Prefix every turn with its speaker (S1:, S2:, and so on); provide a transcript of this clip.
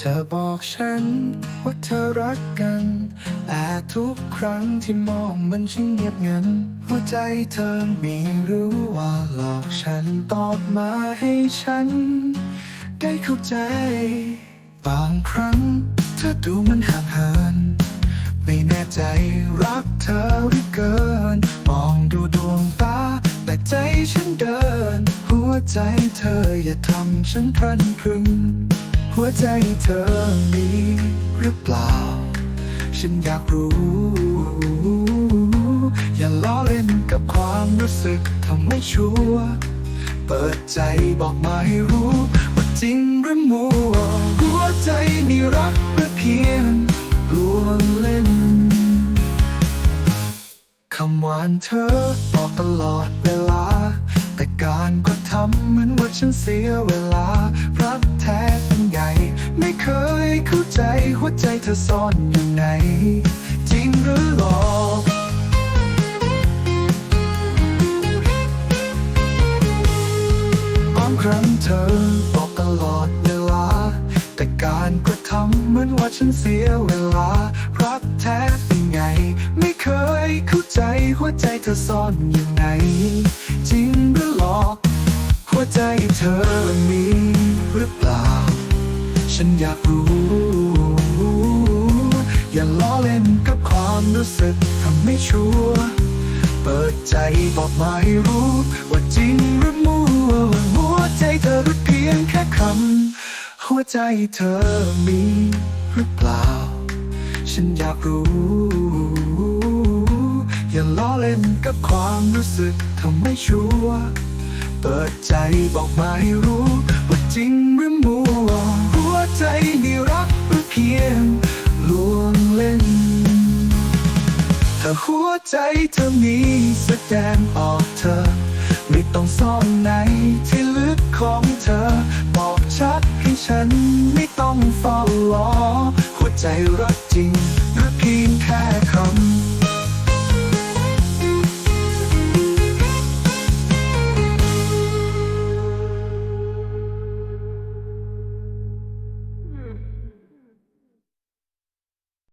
S1: เธอบอกฉันว่าเธอรักกัน แต่ทุกครั้งที่มองมันช่างเงียบงัน หัวใจเธอไม่รู้ว่าหลอกฉันตอบมาให้ฉัน ได้เข้าใจ บางครั้งเธอดูมันห่างเหิน ไม่แน่ใจรักเธอหรือเกิน มองดูดวงตา แต่ใจฉันเดิน หัวใจเธออย่าทำฉันพรันพรึง หัวใจเธอมีหรือเปล่า ฉันอยากรู้ อย่าล้อเล่นกับความรู้สึกทำไม่ชัวร์เปิดใจบอกมาให้รู้ว่าจริงหรือมัวหัวใจนี่รักหรือเพียงลวงเล่นคำหวานเธอบอกตลอดเวลา แต่การก็ทำเหมือนว่าฉันเสียเวลา ใจเธอซ่อนอยู่ไหน จริงหรือหลอกบางครั้งเธอบอกตลอดเวลา แต่การกระทำเหมือนว่าฉันเสียเวลา รักแท้เป็นไง ไม่เคยเข้าใจหัวใจเธอซ่อนอยู่ไหน จริงหรือหลอก หัวใจเธอมีหรือเปล่า ฉันอยากรู้ อย่าล้อเล่นกับความรู้สึกทำไม่ชัวร์เปิดใจบอกมาให้รู้ ว่าจริงหรือมั่วหัวใจเธอรู้เพียงแค่คำหัวใจเธอมีหรือเปล่า ฉันอยากรู้ อย่าล้อเล่นกับความรู้สึกทำไม่ชัวร์เปิดใจบอกมาให้รู้ ว่าจริงหรือมั่ว ถ้าหัวใจเธอมีแสดงออกเธอ ไม่ต้องซ่อนในที่ลึกของเธอ บอกชัดให้ฉันไม่ต้องเฝ้ารอ หัวใจรักจริง